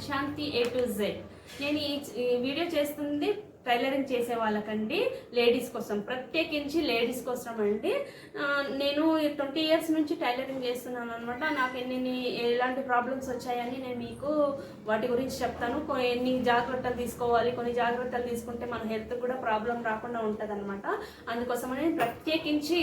Channel Shanti A to Z నేను ఈ video చేస్తుంది టైలరింగ్ చేసే వాళ్ళకండి లేడీస్ కోసం ప్రత్యేకించి లేడీస్ కోసం అండి. నేను ట్వంటీ ఇయర్స్ నుంచి టైలరింగ్ చేస్తున్నాను అనమాట నాకు ఎన్ని ఎలాంటి ప్రాబ్లమ్స్ వచ్చాయని నేను మీకు వాటి గురించి చెప్తాను. ఎన్ని జాగ్రత్తలు తీసుకోవాలి కొన్ని జాగ్రత్తలు తీసుకుంటే మన హెల్త్ కూడా ప్రాబ్లం రాకుండా ఉంటుంది అనమాట అందుకోసమని ప్రత్యేకించి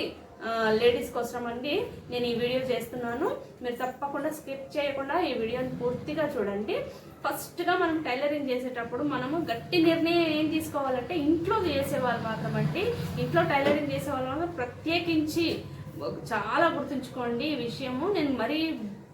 లేడీస్ కోసం అండి. నేను ఈ వీడియో చేస్తున్నాను. మీరు తప్పకుండా స్కిప్ చేయకుండా ఈ వీడియోని పూర్తిగా చూడండి. ఫస్ట్గా మనం టైలరింగ్ చేసేటప్పుడు మనము గట్టి నిర్ణయం ఏం తీసుకోవాలంటే ఇంట్లో చేసేవాళ్ళు మాత్రం అండి ఇంట్లో టైలరింగ్ చేసే వాళ్ళు ప్రత్యేకించి చాలా గుర్తుంచుకోండి ఈ విషయము. నేను మరీ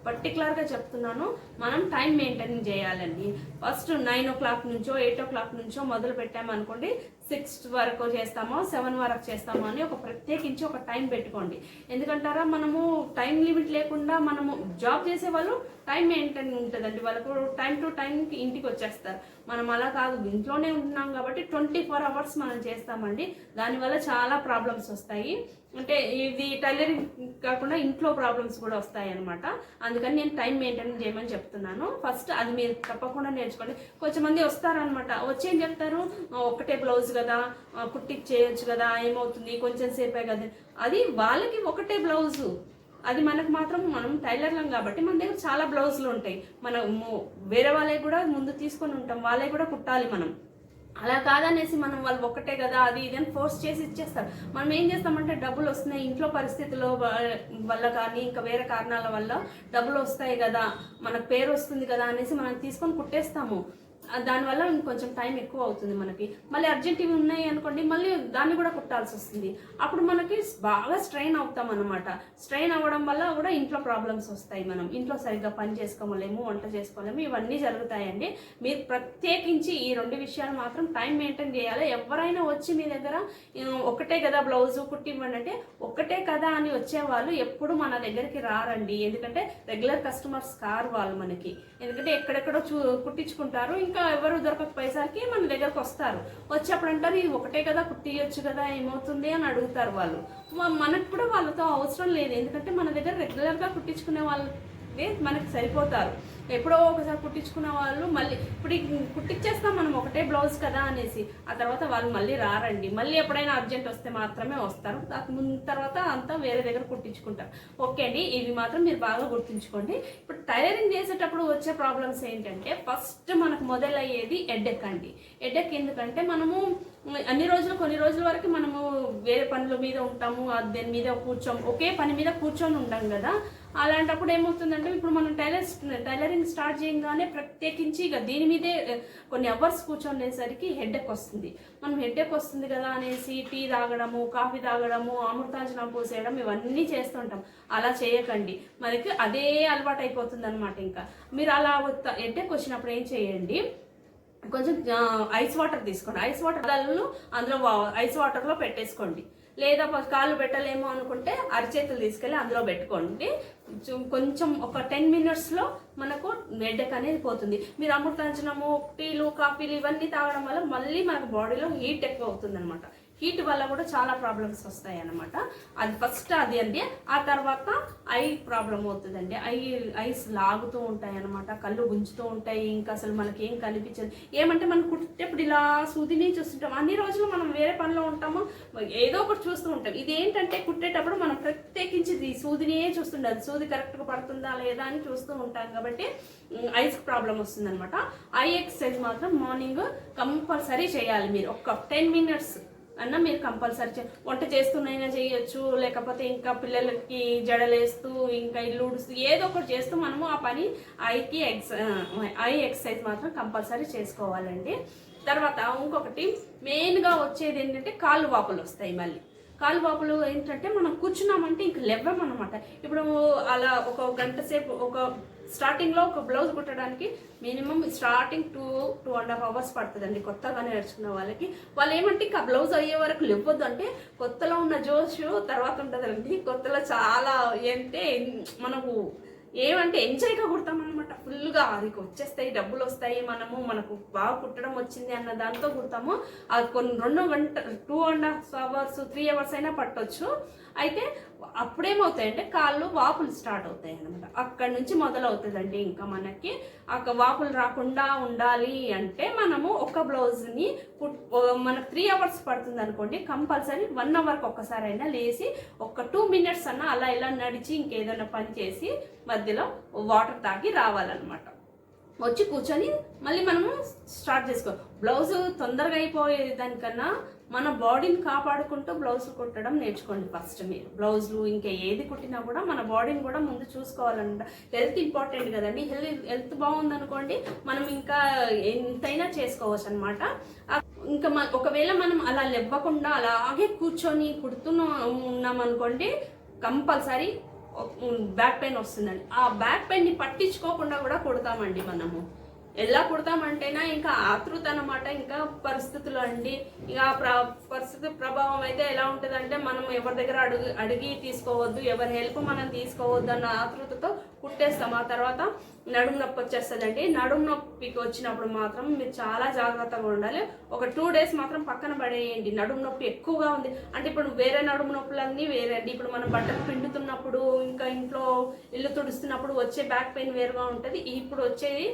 పర్టికులర్గా చెప్తున్నాను మనం టైం మెయింటైన్ చేయాలండి. ఫస్ట్ నైన్ ఓ క్లాక్ నుంచో ఎయిట్ ఓ క్లాక్ నుంచో మొదలు పెట్టామనుకోండి సిక్స్ వరకు చేస్తామో సెవెన్ వరకు చేస్తామో అని ఒక ప్రత్యేకించి ఒక టైం పెట్టుకోండి. ఎందుకంటారా మనము టైం లిమిట్ లేకుండా మనము జాబ్ చేసే వాళ్ళు టైం మెయింటైన్ ఉంటుందండి. వాళ్ళకు టైం టు టైంకి ఇంటికి వచ్చేస్తారు. మనం అలా కాదు ఇంట్లోనే ఉంటున్నాం కాబట్టి ట్వంటీ ఫోర్ అవర్స్ మనం చేస్తామండి. దానివల్ల చాలా ప్రాబ్లమ్స్ వస్తాయి. అంటే ఇది టైలరింగ్ కాకుండా ఇంట్లో ప్రాబ్లమ్స్ కూడా వస్తాయన్నమాట. అందుకని నేను టైం మెయింటైన్ చేయమని చెప్తున్నాను. ఫస్ట్ అది మీరు తప్పకుండా నేర్చుకోండి. కొంచెం మంది వస్తారనమాట వచ్చి ఏం చెప్తారు? ఒకటే బ్లౌజ్ కదా కుట్టికి చేయొచ్చు కదా ఏమవుతుంది? కొంచెం సేపే కదా. అది వాళ్ళకి ఒకటే బ్లౌజు. అది మనకు మాత్రం మనం టైలర్లం కాబట్టి మన దగ్గర చాలా బ్లౌజులు ఉంటాయి. మనం వేరే వాళ్ళకి కూడా ముందు తీసుకొని ఉంటాం. వాళ్ళకి కూడా కుట్టాలి మనం. అలా కాదనేసి మనం వాళ్ళు ఒక్కటే కదా అది ఇదని ఫోర్స్ చేసి ఇచ్చేస్తారు. మనం ఏం చేస్తామంటే డబ్బులు వస్తున్నాయి ఇంట్లో పరిస్థితుల్లో వల్ల కానీ ఇంకా వేరే కారణాల వల్ల డబ్బులు వస్తాయి కదా మనకు పేరు వస్తుంది కదా అనేసి మనం తీసుకొని కుట్టేస్తాము. దానివల్ల ఇంకొంచెం టైం ఎక్కువ అవుతుంది మనకి. మళ్ళీ అర్జెంటివి ఉన్నాయి అనుకోండి మళ్ళీ దాన్ని కూడా కుట్టాల్సి వస్తుంది. అప్పుడు మనకి బాగా స్ట్రెయిన్ అవుతాం అనమాట స్ట్రెయిన్ అవ్వడం వల్ల కూడా ఇంట్లో ప్రాబ్లమ్స్ వస్తాయి మనం. ఇంట్లో సరిగ్గా పని చేసుకోలేము వంట చేసుకోలేము ఇవన్నీ జరుగుతాయండి. మీరు ప్రత్యేకించి ఈ రెండు విషయాలు మాత్రం టైం మెయింటైన్ చేయాలి. ఎవరైనా వచ్చి మీ దగ్గర ఒకటే కదా బ్లౌజ్ కుట్టివ్వండి అంటే ఒకటే కదా అని వచ్చేవాళ్ళు ఎప్పుడు మన దగ్గరికి రారండి. ఎందుకంటే రెగ్యులర్ కస్టమర్స్ కారు వాళ్ళు మనకి. ఎందుకంటే ఎక్కడెక్కడో చూ కుట్టించుకుంటారు. ఇంకా ఎవరు దొరకకపోయేసరికి మన దగ్గరకు వస్తారు. వచ్చేప్పుడు అంటారు ఇది ఒకటే కదా కుట్టియొచ్చు కదా ఏమవుతుంది? అని అడుగుతారు వాళ్ళు. మనకు కూడా వాళ్ళతో అవసరం లేదు. ఎందుకంటే మన దగ్గర రెగ్యులర్గా కుట్టించుకునే వాళ్ళు మనకి సరిపోతారు. ఎప్పుడో ఒకసారి కుట్టించుకున్న వాళ్ళు మళ్ళీ ఇప్పుడు కుట్టించేస్తాం మనం ఒకటే బ్లౌజ్ కదా అనేసి ఆ తర్వాత వాళ్ళు మళ్ళీ రారండి. మళ్ళీ ఎప్పుడైనా అర్జెంట్ వస్తే మాత్రమే వస్తారు. ముందు తర్వాత అంతా వేరే దగ్గర కుట్టించుకుంటారు. ఓకే అండి ఇవి మాత్రం మీరు బాగా గుర్తుంచుకోండి. ఇప్పుడు టైలరింగ్ చేసేటప్పుడు వచ్చే ప్రాబ్లమ్స్ ఏంటంటే ఫస్ట్ మనకు మొదలయ్యేది ఎడ్డెక్ అండి. ఎడ్డెక్ ఎందుకంటే మనము అన్ని రోజులు కొన్ని రోజుల వరకు మనము వేరే పనుల మీద ఉంటాము దేని మీద కూర్చోము ఒకే పని మీద కూర్చొని ఉంటాం కదా. అలాంటప్పుడు ఏమవుతుందంటే ఇప్పుడు మనం టైలర్ టైలరింగ్ స్టార్ట్ చేయగానే ప్రత్యేకించి ఇక దీని మీదే కొన్ని అవర్స్ కూర్చొనేసరికి హెడ్ఎక్ వస్తుంది. మనం హెడ్ఎక్ వస్తుంది కదా అనేసి టీ తాగడము కాఫీ తాగడము అమృతాంజనం పోసేయడం ఇవన్నీ చేస్తుంటాం. అలా చేయకండి. మనకి అదే అలవాటు అయిపోతుంది అనమాట ఇంకా. మీరు అలా హెడ్ఎక్ వచ్చినప్పుడు ఏం చేయండి? కొంచెం ఐస్ వాటర్ తీసుకోండి. ఐస్ వాటర్ దళ్ళు అందులో వా- ఐస్ వాటర్లో పెట్టేసుకోండి. లేదా కాళ్ళు పెట్టలేమో అనుకుంటే అరిచేతులు తీసుకెళ్ళి అందులో పెట్టుకోండి. కొంచెం- కొంచెం ఒక టెన్ మినిట్స్లో మనకు హెడ్ఎక్ అనేది పోతుంది. మీరు అమృతాంజనము టీలు కాఫీలు ఇవన్నీ తాగడం వల్ల మళ్ళీ మనకు బాడీలో హీట్ ఎక్కువ అవుతుంది అనమాట హీట్ వల్ల కూడా చాలా ప్రాబ్లమ్స్ వస్తాయి అనమాట అది ఫస్ట్ అది అండి. ఆ తర్వాత ఐ ప్రాబ్లం అవుతుందండి. ఐ ఐస్ లాగుతూ ఉంటాయి అనమాట కళ్ళు గుంజుతూ ఉంటాయి. ఇంకా అసలు మనకి ఏం కనిపించదు. ఏమంటే మనం కుట్టేప్పుడు ఇలా సూదిని చూస్తుంటాం అన్ని రోజులు మనం వేరే పనిలో ఉంటాము. ఏదో ఒకటి చూస్తూ ఉంటాం. ఇది ఏంటంటే కుట్టేటప్పుడు మనం ప్రత్యేకించి ఈ సూదినే చూస్తుండాలి సూది కరెక్ట్గా పడుతుందా లేదా అని చూస్తూ ఉంటాం కాబట్టి ఐస్ ప్రాబ్లం వస్తుంది అనమాట ఐ ఎక్సర్సైజ్ మాత్రం మార్నింగ్ కంపల్సరీ చేయాలి మీరు. ఒక టెన్ మినిట్స్ అన్న మీరు కంపల్సరీ చే వంట చేస్తున్నైనా చేయొచ్చు లేకపోతే ఇంకా పిల్లలకి జడలేస్తూ ఇంకా ఇల్లుడుస్తూ ఏదో ఒకటి చేస్తూ మనము ఆ పని ఐకి ఎక్స్ ఐ ఎక్సర్సైజ్ మాత్రం కంపల్సరీ చేసుకోవాలండి. తర్వాత ఇంకొకటి మెయిన్గా వచ్చేది ఏంటంటే కాళ్ళు వాపులు వస్తాయి మళ్ళీ. కాలు వాపులు ఏంటంటే మనం కూర్చున్నామంటే ఇంక లెవ్వం అనమాట ఇప్పుడు అలా ఒక గంట సేపు ఒక స్టార్టింగ్లో ఒక blouse కుట్టడానికి minimum starting two two and half hours పడుతుందండి కొత్తగా నేర్చుకున్న వాళ్ళకి. వాళ్ళు ఏమంటే ఇంకా బ్లౌజ్ అయ్యే వరకు లేవద్దు అంటే కొత్తలో ఉన్న జోష్ తర్వాత ఉంటుందండి. కొత్తలో చాలా ఏంటంటే మనకు ఏమంటే ఎంజాయ్గా కుడతాం అనమాట ఫుల్గా అది వచ్చేస్తాయి డబ్బులు వస్తాయి మనము మనకు బాగా కుట్టడం వచ్చింది అన్న దాంతో కుడతాము. అది కొన్ని రెండు గంట two and half hours three hours అయినా పట్టొచ్చు. అయితే అప్పుడేమవుతాయంటే కాళ్ళు వాపులు స్టార్ట్ అవుతాయి అనమాట అక్కడి నుంచి మొదలవుతుందండి ఇంకా మనకి. ఆ వాపులు రాకుండా ఉండాలి అంటే మనము ఒక బ్లౌజ్ని కుట్ మనకు త్రీ అవర్స్ పడుతుంది అనుకోండి కంపల్సరీ వన్ అవర్కి ఒక్కసారి అయినా లేచి ఒక టూ మినిట్స్ అన్నా అలా ఇలా నడిచి ఇంకేదైనా పని చేసి మధ్యలో వాటర్ తాగి రావాలన్నమాట. వచ్చి కూర్చొని మళ్ళీ మనము స్టార్ట్ చేసుకో బ్లౌజ్ తొందరగా అయిపోయే దానికన్నా మన బాడీని కాపాడుకుంటూ బ్లౌజ్ కుట్టడం నేర్చుకోండి ఫస్ట్ మీరు. బ్లౌజులు ఇంకా ఏది కుట్టినా కూడా మన బాడీని కూడా ముందు చూసుకోవాలంట హెల్త్ ఇంపార్టెంట్ కదండి. హెల్త్ హెల్త్ బాగుందనుకోండి మనం ఇంకా ఎంతైనా చేసుకోవచ్చు అనమాట ఇంకా ఒకవేళ మనం అలా లెవ్వకుండా అలాగే కూర్చొని కుడుతున్నా ఉన్నాం అనుకోండి కంపల్సరీ బ్యాక్ పెయిన్ వస్తుందండి. ఆ బ్యాక్ పెయిన్ని పట్టించుకోకుండా కూడా కుడతామండి మనము. ఎలా కుడతామంటేనా ఇంకా ఆతృత అనమాట ఇంకా పరిస్థితులు అండి. ఇక ఆ ప్ర పరిస్థితి ప్రభావం అయితే ఎలా ఉంటుందంటే మనం ఎవరి దగ్గర అడుగు అడిగి తీసుకోవద్దు ఎవరి హెల్ప్ మనం తీసుకోవద్దు అన్న ఆతృతతో కుట్టేస్తాం ఆ తర్వాత నడుము నొప్పి వచ్చేస్తుందండి. నడుము నొప్పికి వచ్చినప్పుడు మాత్రం మీరు చాలా జాగ్రత్తగా ఉండాలి. ఒక టూ డేస్ మాత్రం పక్కన పడేయండి. నడుము నొప్పి ఎక్కువగా ఉంది. అంటే ఇప్పుడు వేరే నడుము నొప్పులన్నీ వేరే అండి ఇప్పుడు మనం బట్టలు పిండుతున్నప్పుడు ఇంకా ఇంట్లో ఇల్లు తుడుస్తున్నప్పుడు వచ్చే బ్యాక్ పెయిన్ వేరుగా ఉంటుంది. ఇప్పుడు వచ్చేది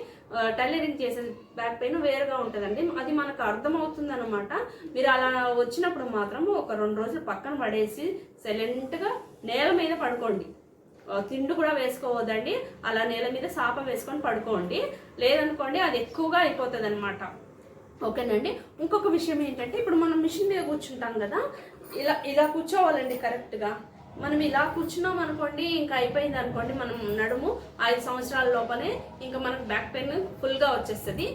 టైలరింగ్ చేసే బ్యాక్ పెయిన్ వేరుగా ఉంటుందండి. అది మనకు అర్థమవుతుంది అనమాట మీరు అలా వచ్చినప్పుడు మాత్రం ఒక రెండు రోజులు పక్కన పడేసి సైలెంట్గా నేల మీద పడుకోండి. తిండి కూడా వేసుకోవద్దండి. అలా నేల మీద సాప వేసుకొని పడుకోండి. లేదనుకోండి అది ఎక్కువగా అయిపోతుంది అనమాట ఓకేనండి? ఇంకొక విషయం ఏంటంటే ఇప్పుడు మనం మిషన్ మీద కూర్చుంటాం కదా ఇలా ఇలా కూర్చోవాలండి కరెక్ట్గా. మనం ఇలా కూర్చున్నాం అనుకోండి ఇంకా అయిపోయింది అనుకోండి మనం నడుము ఐదు సంవత్సరాల లోపలే ఇంకా మనకు బ్యాక్ పెయిన్ ఫుల్గా వచ్చేస్తుంది.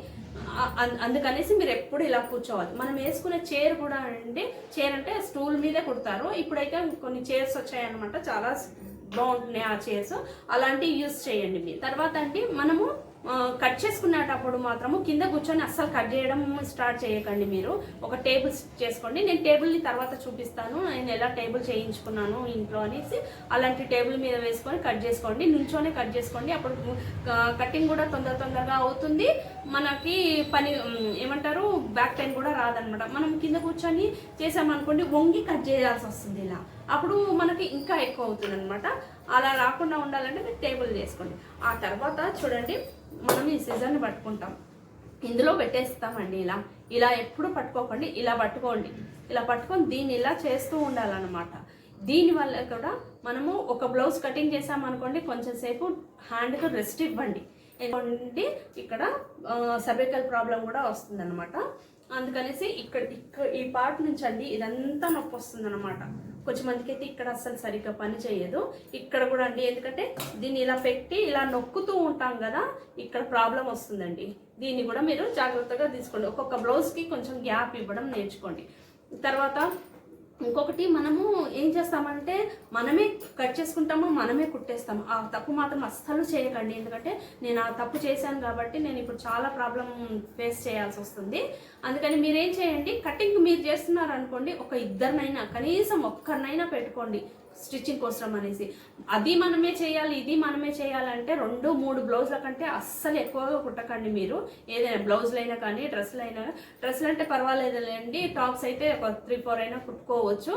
అందుకనేసి మీరు ఎప్పుడు ఇలా కూర్చోవాలి మనం వేసుకునే చైర్ కూడా అండి చైర్ అంటే స్టూల్ మీదే కుడతారు. ఇప్పుడైతే కొన్ని చైర్స్ వచ్చాయన్నమాట చాలా బాగుంటున్నాయి ఆ చైర్స్ అలాంటివి యూస్ చేయండి మీరు. తర్వాత అండి మనము కట్ చేసుకునేటప్పుడు మాత్రము కింద కూర్చొని అస్సలు కట్ చేయడం స్టార్ట్ చేయకండి మీరు. ఒక టేబుల్ చేసుకోండి. నేను టేబుల్ని తర్వాత చూపిస్తాను. నేను ఎలా టేబుల్ చేయించుకున్నాను ఇంట్లో అనేసి అలాంటి టేబుల్ మీద వేసుకొని కట్ చేసుకోండి. నుంచోనే కట్ చేసుకోండి. అప్పుడు కటింగ్ కూడా తొందర తొందరగా అవుతుంది. మనకి పని ఏమంటారు బ్యాక్ పెయిన్ కూడా రాదనమాట. మనం కింద కూర్చొని చేసామనుకోండి వంగి కట్ చేయాల్సి వస్తుంది ఇలా. అప్పుడు మనకి ఇంకా ఎక్కువ అవుతుంది అనమాట అలా రాకుండా ఉండాలంటే మీరు టేబుల్ చేసుకోండి ఆ తర్వాత చూడండి మనం ఈ సీజన్ని పట్టుకుంటాం. ఇందులో పెట్టేస్తామండి ఇలా. ఇలా ఎప్పుడు పట్టుకోకండి ఇలా పట్టుకోండి. ఇలా పట్టుకొని దీన్ని ఇలా చేస్తూ ఉండాలన్నమాట. దీనివల్ల కూడా మనము ఒక బ్లౌజ్ కటింగ్ చేసామనుకోండి కొంచెం సేపు హ్యాండ్కి రెస్ట్ ఇవ్వండి. ఎందుకంటే ఇక్కడ సర్వికల్ ప్రాబ్లం కూడా వస్తుందన్నమాట. అందుకనేసి ఇక్కడ ఇక్కడ ఈ పార్ట్ నుంచి అండి ఇదంతా నొప్పి వస్తుందన్నమాట. కొంచెం మందికి అయితే ఇక్కడ అస్సలు సరిగ్గా పని చేయదు. ఇక్కడ కూడా అండి ఎందుకంటే దీన్ని ఇలా పెట్టి ఇలా నొక్కుతూ ఉంటాం కదా ఇక్కడ ప్రాబ్లం వస్తుందండి. దీన్ని కూడా మీరు జాగ్రత్తగా తీసుకోండి. ఒక్కొక్క బ్లౌజ్కి కొంచెం గ్యాప్ ఇవ్వడం నేర్చుకోండి. తర్వాత ఇంకొకటి మనము ఏం చేస్తామంటే మనమే కట్ చేసుకుంటాము మనమే కుట్టేస్తాము. ఆ తప్పు మాత్రం అస్సలు చేయకండి. ఎందుకంటే నేను ఆ తప్పు చేశాను కాబట్టి నేను ఇప్పుడు చాలా ప్రాబ్లం ఫేస్ చేయాల్సి వస్తుంది. అందుకని మీరేం చేయండి కటింగ్ మీరు చేస్తున్నారు అనుకోండి ఒక ఇద్దరినైనా కనీసం ఒక్కరినైనా పెట్టుకోండి. స్టిచ్చింగ్ కోసం అనేసి. అది మనమే చేయాలి ఇది మనమే చేయాలంటే రెండు మూడు బ్లౌజ్ల కంటే అస్సలు ఎక్కువగా కుట్టకండి మీరు. ఏదైనా బ్లౌజ్లు అయినా కానీ డ్రెస్సులు అయినా డ్రెస్సులు అంటే పర్వాలేదులేండి టాప్స్ అయితే ఒక త్రీ ఫోర్ అయినా కుట్టుకోవచ్చు.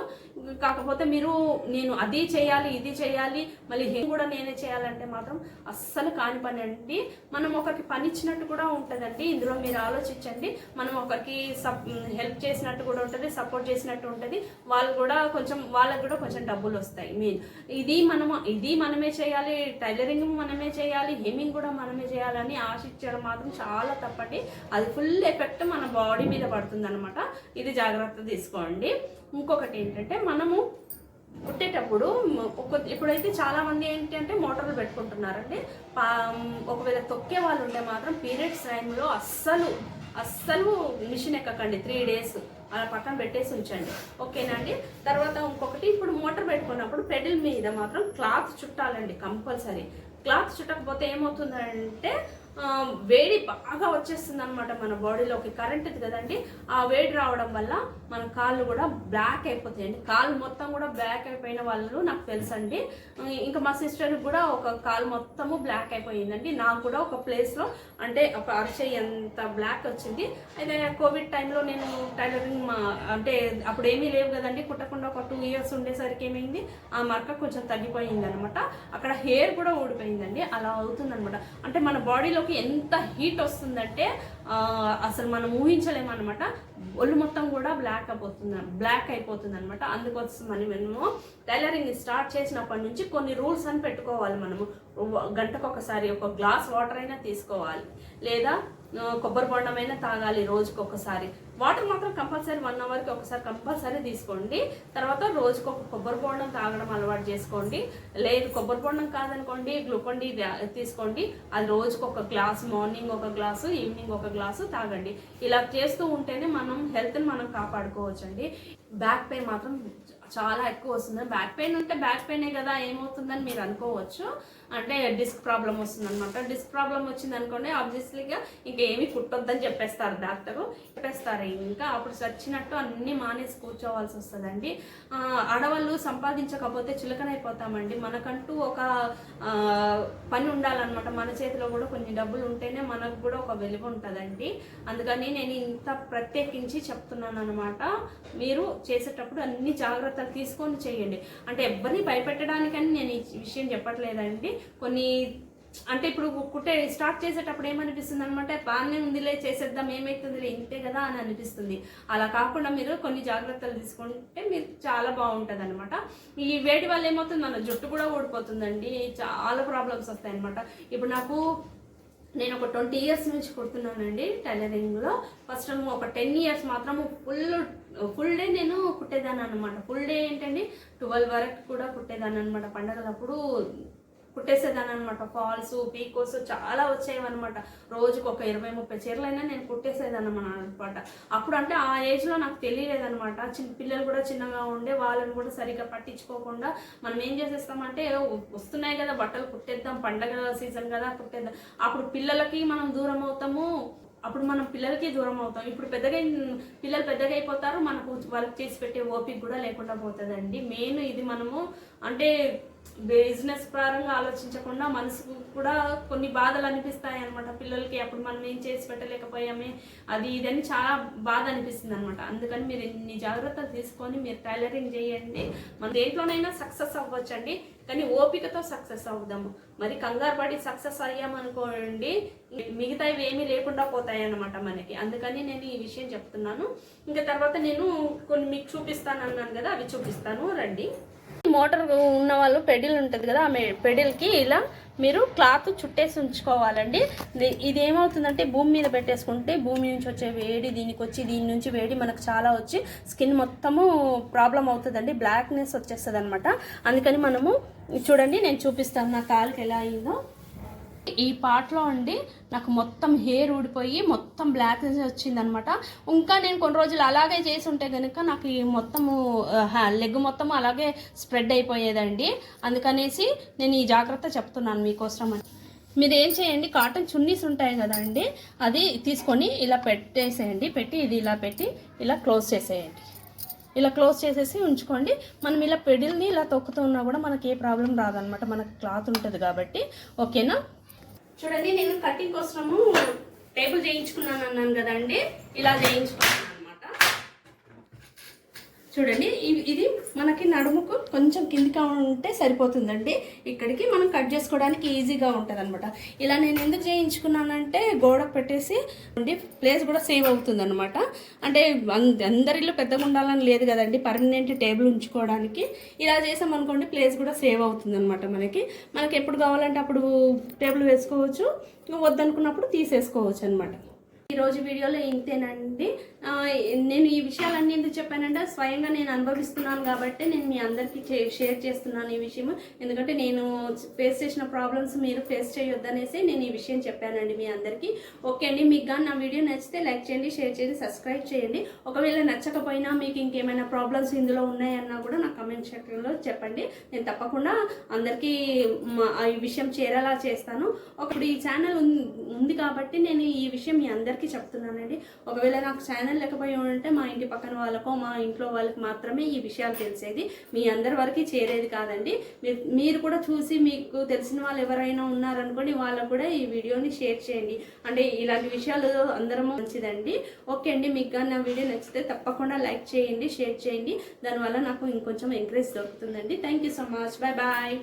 కాకపోతే మీరు నేను అది చేయాలి ఇది చేయాలి మళ్ళీ హెమ్ కూడా నేనే చేయాలంటే మాత్రం అస్సలు కాని పని అండి. మనం ఒకరికి పని ఇచ్చినట్టు కూడా ఉంటుందండి. ఇందులో మీరు ఆలోచించండి. మనం ఒకరికి సప్ హెల్ప్ చేసినట్టు కూడా ఉంటుంది సపోర్ట్ చేసినట్టు ఉంటుంది. వాళ్ళు కూడా కొంచెం వాళ్ళకి కూడా కొంచెం డబ్బులు వస్తాయి. మీన్ ఇది మనము ఇది మనమే చేయాలి టైలరింగ్ మనమే చేయాలి హెమ్మింగ్ కూడా మనమే చేయాలని ఆశించడం మాత్రం చాలా తప్పటి అది ఫుల్ ఎఫెక్ట్ మన బాడీ మీద పడుతుంది అనమాట ఇది జాగ్రత్త తీసుకోండి. ఇంకొకటి ఏంటంటే మనము కుట్టేటప్పుడు ఒక ఇప్పుడైతే చాలామంది ఏంటంటే మోటార్లు పెట్టుకుంటున్నారండి. పా- ఒకవేళ తొక్కే వాళ్ళు ఉంటే మాత్రం పీరియడ్స్ టైంలో అస్సలు అస్సలు మిషన్ ఎక్కకండి త్రీ డేస్ అలా పక్కన పెట్టేసి ఉంచండి. ఓకేనా అండి? తర్వాత ఇంకొకటి ఇప్పుడు మోటార్ పెట్టుకున్నప్పుడు పెడిల్ మీద మాత్రం క్లాత్ చుట్టాలండి కంపల్సరీ. క్లాత్ చుట్టకపోతే ఏమవుతుందంటే వేడి బాగా వచ్చేస్తుంది అనమాట మన బాడీలోకి. కరెంట్ కదండి. ఆ వేడి రావడం వల్ల మన కాళ్ళు కూడా బ్లాక్ అయిపోతాయండి. కాళ్ళు మొత్తం కూడా బ్లాక్ అయిపోయిన వాళ్ళు నాకు తెలుసండి. ఇంకా మా సిస్టర్ కూడా ఒక కాలు మొత్తము బ్లాక్ అయిపోయిందండి. నాకు కూడా ఒక ప్లేస్లో అంటే ఒక అరచేయి ఎంత బ్లాక్ వచ్చింది. అయితే కోవిడ్ టైంలో నేను టైలరింగ్ మా అంటే అప్పుడు ఏమీ లేవు కదండి. కుట్టకుండా ఒక టూ ఇయర్స్ ఉండేసరికి ఏమైంది? ఆ మరక కొంచెం తగ్గిపోయింది అనమాట అక్కడ హెయిర్ కూడా ఊడిపోయిందండి. అలా అవుతుందనమాట అంటే మన బాడీలో బాడీలోకి ఎంత హీట్ వస్తుందంటే అసలు మనం ఊహించలేమన్నమాట. ఒళ్ళు మొత్తం కూడా బ్లాక్ అయిపోతుంది బ్లాక్ అయిపోతుంది అనమాట అందుకోసమని మనము టైలరింగ్ స్టార్ట్ చేసినప్పటి నుంచి కొన్ని రూల్స్ అని పెట్టుకోవాలి మనము. గంటకు ఒకసారి ఒక గ్లాస్ వాటర్ అయినా తీసుకోవాలి. లేదా కొబ్బరి బొండమైనా తాగాలి రోజుకి ఒకసారి వాటర్ మాత్రం కంపల్సరీ వన్ అవర్కి ఒకసారి కంపల్సరీ తీసుకోండి. తర్వాత రోజుకి ఒక కొబ్బరి బొండం తాగడం అలవాటు చేసుకోండి. లేదు కొబ్బరి బొండం కాదనుకోండి గ్లూకోన్ డి తీసుకోండి. అది రోజుకి ఒక గ్లాస్ మార్నింగ్ ఒక గ్లాసు ఈవినింగ్ ఒక గ్లాసు తాగండి. ఇలా చేస్తూ ఉంటేనే మనం హెల్త్ని మనం కాపాడుకోవచ్చండి. బ్యాక్ పెయిన్ మాత్రం చాలా ఎక్కువ వస్తుంది. బ్యాక్ పెయిన్ ఉంటే బ్యాక్ పెయినే కదా ఏమవుతుందని మీరు అనుకోవచ్చు. అంటే డిస్క్ ప్రాబ్లం వస్తుంది అనమాట డిస్క్ ప్రాబ్లం వచ్చింది అనుకోండి ఆబ్వియస్లీగా ఏమి కుట్టొద్దని చెప్పేస్తారు డాక్టరు. చెప్పేస్తారు. ఇంకా అప్పుడు చచ్చినట్టు అన్ని మానేసి కూర్చోవాల్సి వస్తుందండి. ఆ, ఆడవాళ్ళు సంపాదించకపోతే చిలకనైపోతామండి. మనకంటూ ఒక పని ఉండాలన్నమాట. మన చేతిలో కూడా కొన్ని డబ్బులు ఉంటేనే మనకు కూడా ఒక విలువ ఉంటుందండి. అందుకని నేను ఇంత ప్రత్యేకించి చెప్తున్నాను అనమాట మీరు చేసేటప్పుడు అన్ని జాగ్రత్తలు తీసుకొని చేయండి. అంటే ఎవరిని భయపెట్టడానికని నేను ఈ విషయం చెప్పట్లేదండి. కొన్ని అంటే ఇప్పుడు కుట్టే స్టార్ట్ చేసేటప్పుడు ఏమనిపిస్తుంది అనమాట బాగానే ఉందిలే చేసేద్దాం ఏమైతుందిలే ఇంతే కదా అని అనిపిస్తుంది. అలా కాకుండా మీరు కొన్ని జాగ్రత్తలు తీసుకుంటే మీరు చాలా బాగుంటుంది అనమాట ఈ వేడి వల్ల ఏమవుతుంది? మన జుట్టు కూడా ఊడిపోతుందండి. చాలా ప్రాబ్లమ్స్ వస్తాయి అనమాట ఇప్పుడు నాకు నేను ఒక ట్వంటీ ఇయర్స్ నుంచి కుడుతున్నానండి టైలరింగ్లో. ఫస్ట్ ఒక టెన్ ఇయర్స్ మాత్రము ఫుల్ ఫుల్ డే నేను కుట్టేదాన్ని అనమాట ఫుల్ డే ఏంటండి? ట్వెల్వ్ వరకు కూడా కుట్టేదాన్ని అనమాట పండగలప్పుడు కుట్టేసేదాన్ని అనమాట ఫాల్స్ పీకోస్ చాలా వచ్చేవన్నమాట. రోజుకు ఒక ఇరవై ముప్పై చీరలైనా నేను కుట్టేసేదాన్ని అనమాట అప్పుడు అంటే ఆ ఏజ్లో నాకు తెలియలేదనమాట చిన్న పిల్లలు కూడా చిన్నగా ఉండే వాళ్ళని కూడా సరిగ్గా పట్టించుకోకుండా మనం ఏం చేసేస్తామంటే వస్తున్నాయి కదా బట్టలు కుట్టేద్దాం పండగ సీజన్ కదా కుట్టేద్దాం. అప్పుడు పిల్లలకి మనం దూరం అవుతాము. అప్పుడు మనం పిల్లలకి దూరం అవుతాం. ఇప్పుడు పెద్దగా పిల్లలు పెద్దగా అయిపోతారు మనకు వాళ్ళకి చేసి పెట్టే ఓపిక కూడా లేకుండా పోతుందండి. మెయిన్ ఇది మనము అంటే బిజినెస్ పరంగా ఆలోచించకుండా మనసుకు కూడా కొన్ని బాధలు అనిపిస్తాయి అనమాట పిల్లలకి అప్పుడు మనం ఏం చేసి పెట్టలేకపోయామే అది ఇదని చాలా బాధ అనిపిస్తుంది అనమాట అందుకని మీరు ఇన్ని జాగ్రత్తలు తీసుకొని మీరు టైలరింగ్ చేయండి. మన దేంట్లోనైనా సక్సెస్ అవ్వచ్చండి. కానీ ఓపికతో సక్సెస్ అవుదాము మరి కంగారు పడి సక్సెస్ అయ్యామనుకోండి మిగతావి ఏమీ లేకుండా పోతాయి అన్నమాట మనకి. అందుకని నేను ఈ విషయం చెప్తున్నాను. ఇంకా తర్వాత నేను కొన్ని మీకు చూపిస్తాను అన్నాను కదా అవి చూపిస్తాను. రండి. మోటార్ ఉన్న వాళ్ళు పెడిల్ ఉంటుంది కదా ఆ పెడిల్కి ఇలా మీరు క్లాత్ చుట్టేసి ఉంచుకోవాలండి. ఇది- ఇది ఏమవుతుందంటే భూమి మీద పెట్టేసుకుంటే భూమి నుంచి వచ్చే వేడి దీనికి వచ్చి దీని నుంచి వేడి మనకు చాలా వచ్చి స్కిన్ మొత్తము ప్రాబ్లం అవుతుందండి బ్లాక్నెస్ వచ్చేస్తుంది అనమాట అందుకని మనము చూడండి నేను చూపిస్తాను నా కాలుకి ఎలా అయిందో. ఈ పార్ట్లో అండి నాకు మొత్తం హెయిర్ ఊడిపోయి మొత్తం బ్లాక్ వచ్చిందనమాట. ఇంకా నేను కొన్ని రోజులు అలాగే చేసి ఉంటే కనుక నాకు ఈ మొత్తము లెగ్ మొత్తం అలాగే స్ప్రెడ్ అయిపోయేదండి. అందుకనేసి నేను ఈ జాగ్రత్త చెప్తున్నాను మీకోసం అని. మీరు ఏం చేయండి కాటన్ చున్నీస్ ఉంటాయి కదండి అది తీసుకొని ఇలా పెట్టేసేయండి. పెట్టి ఇది ఇలా పెట్టి ఇలా క్లోజ్ చేసేయండి. ఇలా క్లోజ్ చేసేసి ఉంచుకోండి. మనం ఇలా పెడిల్ని ఇలా తొక్కుతున్నా కూడా మనకి ఏ ప్రాబ్లం రాదనమాట. మనకు క్లాత్ ఉంటుంది కాబట్టి. ఓకేనా చూడండి నేను కటింగ్ కోసము టేబుల్ చేయించుకున్నాను అన్నాను కదండి. ఇలా చేయించుకున్నాను అనమాట చూడండి ఇది కొంచెం కిందికి ఉంటే సరిపోతుందండి. ఇక్కడికి మనం కట్ చేసుకోవడానికి ఈజీగా ఉంటుంది అనమాట ఇలా నేను ఎందుకు చేయించుకున్నానంటే గోడ పెట్టేసి ఉండి ప్లేస్ కూడా సేవ్ అవుతుంది అనమాట అంటే అందరిలో పెద్దగా ఉండాలని లేదు కదండి. పర్మనెంట్ టేబుల్ ఉంచుకోవడానికి. ఇలా చేసాం అనుకోండి ప్లేస్ కూడా సేవ్ అవుతుంది అనమాట మనకి. మనకి ఎప్పుడు కావాలంటే అప్పుడు టేబుల్ వేసుకోవచ్చు. వద్దనుకున్నప్పుడు తీసేసుకోవచ్చు అనమాట ఈ రోజు వీడియోలో ఇంతేనండి. నేను ఈ విషయాలన్నీ ఎందుకు చెప్పానంటే స్వయంగా నేను అనుభవిస్తున్నాను కాబట్టి నేను మీ అందరికీ చే- షేర్ చేస్తున్నాను ఈ విషయం ఎందుకంటే నేను ఫేస్ చేసిన ప్రాబ్లమ్స్ మీరు ఫేస్ చేయొద్దనేసి నేను ఈ విషయం చెప్పానండి మీ అందరికీ. ఓకే అండి మీకు కానీ నా వీడియో నచ్చితే లైక్ చేయండి షేర్ చేయండి సబ్స్క్రైబ్ చేయండి. ఒకవేళ నచ్చకపోయినా మీకు ఇంకేమైనా ప్రాబ్లమ్స్ ఇందులో ఉన్నాయన్నా కూడా నా కమెంట్ సెక్షన్లో చెప్పండి. నేను తప్పకుండా అందరికీ ఈ విషయం చేరేలా చేస్తాను. ఒకప్పుడు ఈ ఛానల్ ఉంది కాబట్టి నేను ఈ విషయం మీ అందరికీ చెప్తున్నానండి. ఒకవేళ నాకు ఛానల్ లేకపోయి ఉంటే మా ఇంటి పక్కన వాళ్ళకో మా ఇంట్లో వాళ్ళకి మాత్రమే ఈ విషయాలు తెలిసేది. మీ అందరి వరకు చేరేది కాదండి. మీరు మీరు కూడా చూసి మీకు తెలిసిన వాళ్ళు ఎవరైనా ఉన్నారనుకోండి వాళ్ళకు కూడా ఈ వీడియోని షేర్ చేయండి. అంటే ఇలాంటి విషయాలు అందరము మంచిదండి. ఓకే అండి మీకు కానీ నా వీడియో నచ్చితే తప్పకుండా లైక్ చేయండి షేర్ చేయండి. దానివల్ల నాకు ఇంకొంచెం ఎంకరేజ్ దొరుకుతుందండి. Thank you so much. Bye bye.